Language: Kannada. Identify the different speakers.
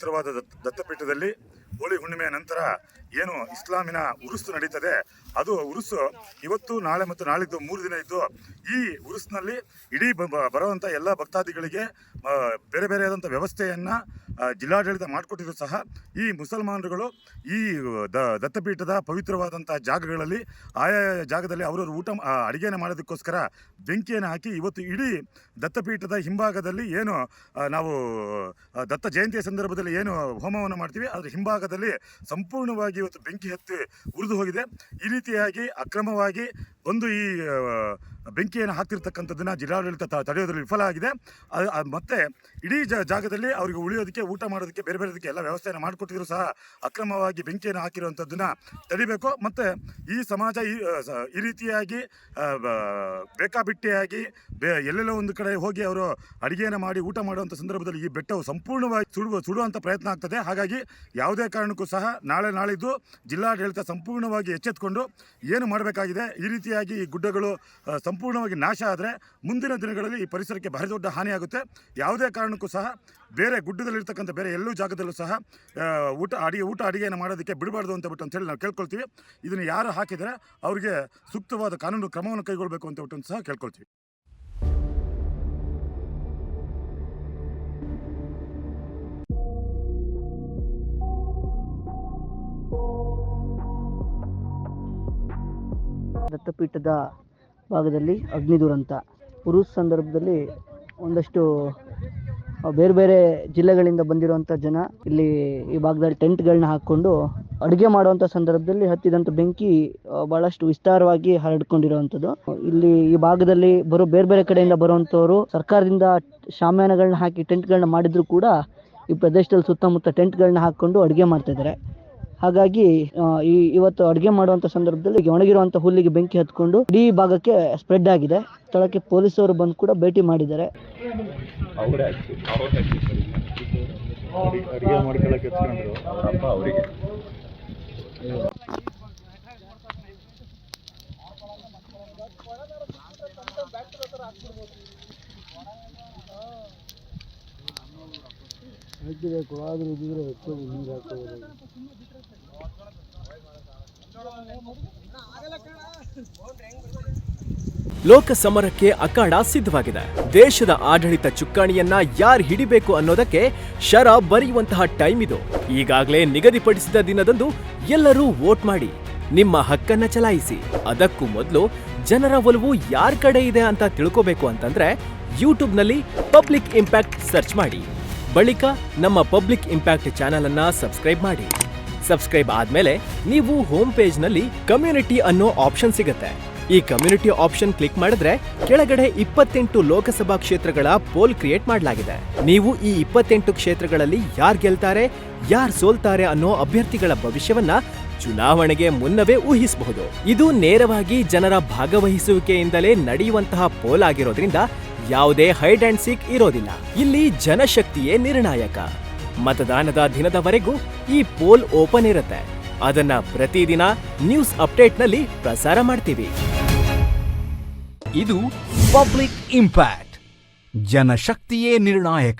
Speaker 1: ಪವಿತ್ರವಾದ ದತ್- ದತ್ತಪೀಠದಲ್ಲಿ ಹೋಳಿ ಹುಣ್ಣಿಮೆಯ ನಂತರ ಏನು ಇಸ್ಲಾಮಿನ ಉರುಸು ನಡೀತದೆ, ಅದು ಉರುಸು ಇವತ್ತು, ನಾಳೆ ಮತ್ತು ನಾಳಿದ್ದು ಮೂರು ದಿನ ಇದ್ದು, ಈ ಉರುಸ್ನಲ್ಲಿ ಇಡೀ ಬ- ಬರುವಂಥ ಎಲ್ಲ ಭಕ್ತಾದಿಗಳಿಗೆ ಬೇರೆ ಬೇರೆಯಾದಂಥ ವ್ಯವಸ್ಥೆಯನ್ನು ಜಿಲ್ಲಾಡಳಿತ ಮಾಡಿಕೊಟ್ಟಿದ್ರು ಸಹ, ಈ ಮುಸಲ್ಮಾನರುಗಳು ಈ ದ, ದತ್ತಪೀಠದ ಪವಿತ್ರವಾದಂಥ ಜಾಗಗಳಲ್ಲಿ ಆಯಾ ಜಾಗದಲ್ಲಿ ಅವರವರು ಊಟ ಅಡುಗೆಯನ್ನು ಮಾಡೋದಕ್ಕೋಸ್ಕರ ಬೆಂಕಿಯನ್ನು ಹಾಕಿ ಇವತ್ತು ಇಡೀ ದತ್ತಪೀಠದ ಹಿಂಭಾಗದಲ್ಲಿ ಏನು ನಾವು ದತ್ತ ಜಯಂತಿಯ ಸಂದರ್ಭದಲ್ಲಿ ಏನು ಹೋಮವನ್ನು ಮಾಡ್ತೀವಿ, ಅದರ ಹಿಂಭಾಗದಲ್ಲಿ ಸಂಪೂರ್ಣವಾಗಿ ಇವತ್ತು ಬೆಂಕಿ ಹತ್ತಿ ಉರಿದು ಹೋಗಿದೆ. ಈ ರೀತಿಯಾಗಿ ಅಕ್ರಮವಾಗಿ ಬಂದು ಈ ಬೆಂಕಿಯನ್ನು ಹಾಕ್ತಿರ್ತಕ್ಕಂಥದ್ದನ್ನು ಜಿಲ್ಲಾಡಳಿತ ತಡೆಯೋದ್ರಲ್ಲಿ ವಿಫಲ ಆಗಿದೆ ಮತ್ತೆ ಇಡೀ ಜಾಗದಲ್ಲಿ ಅವರಿಗೆ ಉಳಿಯೋದಕ್ಕೆ, ಊಟ ಮಾಡೋದಕ್ಕೆ, ಬೇರೆ ಬೇರೆದಕ್ಕೆ ಎಲ್ಲ ವ್ಯವಸ್ಥೆಯನ್ನು ಮಾಡಿಕೊಟ್ಟಿದ್ರು ಸಹ ಅಕ್ರಮವಾಗಿ ಬೆಂಕಿಯನ್ನು ಹಾಕಿರುವಂಥದ್ದನ್ನು ತಡಿಬೇಕು. ಮತ್ತು ಈ ಸಮಾಜ ಈ ರೀತಿಯಾಗಿ ಬೇಕಾಬಿಟ್ಟಿಯಾಗಿ ಬೇ, ಎಲ್ಲೆಲ್ಲೋ ಒಂದು ಕಡೆ ಹೋಗಿ ಅವರು ಅಡುಗೆಯನ್ನು ಮಾಡಿ ಊಟ ಮಾಡುವಂಥ ಸಂದರ್ಭದಲ್ಲಿ ಈ ಬೆಟ್ಟವು ಸಂಪೂರ್ಣವಾಗಿ ಸುಡುವ, ಸುಡುವಂಥ ಪ್ರಯತ್ನ ಆಗ್ತದೆ. ಹಾಗಾಗಿ ಯಾವುದೇ ಕಾರಣಕ್ಕೂ ಸಹ ನಾಳೆ ನಾಳಿದ್ದು ಜಿಲ್ಲಾಡಳಿತ ಸಂಪೂರ್ಣವಾಗಿ ಎಚ್ಚೆತ್ಕೊಂಡು ಏನು ಮಾಡಬೇಕಾಗಿದೆ, ಈ ರೀತಿಯಾಗಿ ಈ ಗುಡ್ಡಗಳು ಸಂಪೂರ್ಣವಾಗಿ ನಾಶ ಆದರೆ ಮುಂದಿನ ದಿನಗಳಲ್ಲಿ ಈ ಪರಿಸರಕ್ಕೆ ಭಾರಿ ದೊಡ್ಡ ಹಾನಿಯಾಗುತ್ತೆ ಯಾವುದೇ ಕಾರಣಕ್ಕೂ ಸಹ ಬೇರೆ ಗುಡ್ಡದಲ್ಲಿರ್ತಕ್ಕಂಥ ಬೇರೆ ಎಲ್ಲೂ ಜಾಗದಲ್ಲೂ ಸಹ ಊಟ ಅಡಿಗೆ ಊಟ ಅಡಿಗೆಯನ್ನು ಮಾಡೋದಕ್ಕೆ ಬಿಡಬಾರ್ದು ಅಂತ ಬಿಟ್ಟು ಅಂತೇಳಿ ನಾವು ಕೇಳ್ಕೊಳ್ತೀವಿ. ಇದನ್ನು ಯಾರು ಹಾಕಿದರೆ ಅವರಿಗೆ ಸೂಕ್ತವಾದ ಕಾನೂನು ಕ್ರಮವನ್ನು ಕೈಗೊಳ್ಳಬೇಕು ಅಂತ ಬಿಟ್ಟು ಸಹ ಕೇಳ್ಕೊಳ್ತೀವಿ.
Speaker 2: ದತ್ತಪೀಠದ ಭಾಗದಲ್ಲಿ ಅಗ್ನಿ ದುರಂತ ಉರುಸ್ ಸಂದರ್ಭದಲ್ಲಿ ಒಂದಷ್ಟು ಬೇರೆ ಬೇರೆ ಜಿಲ್ಲೆಗಳಿಂದ ಬಂದಿರುವಂಥ ಜನ ಇಲ್ಲಿ ಈ ಭಾಗದಲ್ಲಿ ಟೆಂಟ್ಗಳನ್ನ ಹಾಕ್ಕೊಂಡು ಅಡುಗೆ ಮಾಡುವಂಥ ಸಂದರ್ಭದಲ್ಲಿ ಹತ್ತಿದಂಥ ಬೆಂಕಿ ಬಹಳಷ್ಟು ವಿಸ್ತಾರವಾಗಿ ಹರಡ್ಕೊಂಡಿರುವಂಥದ್ದು ಇಲ್ಲಿ ಈ ಭಾಗದಲ್ಲಿ ಬರೋ ಬೇರೆ ಬೇರೆ ಕಡೆಯಿಂದ ಬರುವಂಥವರು ಸರ್ಕಾರದಿಂದ ಶಾಮ್ಯಾನಗಳನ್ನ ಹಾಕಿ ಟೆಂಟ್ಗಳನ್ನ ಮಾಡಿದರೂ ಕೂಡ ಈ ಪ್ರದೇಶದಲ್ಲಿ ಸುತ್ತಮುತ್ತ ಟೆಂಟ್ಗಳನ್ನ ಹಾಕ್ಕೊಂಡು ಅಡುಗೆ ಮಾಡ್ತಾ ಇದ್ದಾರೆ ಹಾಗಾಗಿ ಈ ಇವತ್ತು ಅಡುಗೆ ಮಾಡುವಂತ ಸಂದರ್ಭದಲ್ಲಿ ಒಣಗಿರುವಂತ ಹುಲ್ಲಿಗೆ ಬೆಂಕಿ ಹತ್ಕೊಂಡು ಇಡೀ ಭಾಗಕ್ಕೆ ಸ್ಪ್ರೆಡ್ ಆಗಿದೆ. ಸ್ಥಳಕ್ಕೆ ಪೊಲೀಸರು ಬಂದು ಕೂಡ ಭೇಟಿ ಮಾಡಿದ್ದಾರೆ. ಹಾಕಬೇಕು ಆದ್ರೂ ಇದ್ರೆ ಹೆಚ್ಚು ನೀರು ಹಾಕೋದು
Speaker 3: ಲೋಕ ಸಮರಕ್ಕೆ ಅಖಾಡ ಸಿದ್ಧವಾಗಿದೆ. ದೇಶದ ಆಡಳಿತ ಚುಕ್ಕಾಣಿಯನ್ನ ಯಾರು ಹಿಡಿಬೇಕು ಅನ್ನೋದಕ್ಕೆ ಶರ ಬರೆಯುವಂತಹ ಟೈಮ್ ಇದು. ಈಗಾಗಲೇ ನಿಗದಿಪಡಿಸಿದ ದಿನದಂದು ಎಲ್ಲರೂ ವೋಟ್ ಮಾಡಿ, ನಿಮ್ಮ ಹಕ್ಕನ್ನ ಚಲಾಯಿಸಿ. ಅದಕ್ಕೂ ಮೊದಲು ಜನರ ಒಲವು ಯಾರ ಕಡೆ ಇದೆ ಅಂತ ತಿಳ್ಕೋಬೇಕು ಅಂತಂದ್ರೆ ಯೂಟ್ಯೂಬ್ನಲ್ಲಿ ಪಬ್ಲಿಕ್ ಇಂಪ್ಯಾಕ್ಟ್ ಸರ್ಚ್ ಮಾಡಿ. ಬಳಿಕ ನಮ್ಮ ಪಬ್ಲಿಕ್ ಇಂಪ್ಯಾಕ್ಟ್ ಚಾನೆಲ್ ಅನ್ನ ಸಬ್ಸ್ಕ್ರೈಬ್ ಮಾಡಿ. ಸಬ್ಸ್ಕ್ರೈಬ್ ಆದ್ಮೇಲೆ ನೀವು ಹೋಮ್ ಪೇಜ್ನಲ್ಲಿ ಕಮ್ಯುನಿಟಿ ಅನ್ನೋ ಆಪ್ಷನ್ ಸಿಗುತ್ತೆ. ಈ ಕಮ್ಯುನಿಟಿ ಆಪ್ಷನ್ ಕ್ಲಿಕ್ ಮಾಡಿದ್ರೆ ಕೆಳಗಡೆ ಇಪ್ಪತ್ತೆಂಟು ಲೋಕಸಭಾ ಕ್ಷೇತ್ರಗಳ ಪೋಲ್ ಕ್ರಿಯೇಟ್ ಮಾಡಲಾಗಿದೆ. ನೀವು ಈ ಇಪ್ಪತ್ತೆಂಟು ಕ್ಷೇತ್ರಗಳಲ್ಲಿ ಯಾರ್ ಗೆಲ್ತಾರೆ, ಯಾರ್ ಸೋಲ್ತಾರೆ ಅನ್ನೋ ಅಭ್ಯರ್ಥಿಗಳ ಭವಿಷ್ಯವನ್ನ ಚುನಾವಣೆಗೆ ಮುನ್ನವೇ ಊಹಿಸಬಹುದು. ಇದು ನೇರವಾಗಿ ಜನರ ಭಾಗವಹಿಸುವಿಕೆಯಿಂದಲೇ ನಡೆಯುವಂತಹ ಪೋಲ್ ಆಗಿರೋದ್ರಿಂದ ಯಾವುದೇ ಹೈಡ್ ಅಂಡ್ ಸೀಕ್ ಇರೋದಿಲ್ಲ. ಇಲ್ಲಿ ಜನಶಕ್ತಿಯೇ ನಿರ್ಣಾಯಕ. ಮತದಾನದ ದಿನದವರೆಗೂ ಈ ಪೋಲ್ ಓಪನ್ ಇರುತ್ತೆ. ಅದನ್ನ ಪ್ರತಿದಿನ ನ್ಯೂಸ್ ಅಪ್ಡೇಟ್ನಲ್ಲಿ ಪ್ರಸಾರ ಮಾಡ್ತೀವಿ.
Speaker 4: ಇದು ಪಬ್ಲಿಕ್ ಇಂಪ್ಯಾಕ್ಟ್. ಜನಶಕ್ತಿಯೇ ನಿರ್ಣಾಯಕ.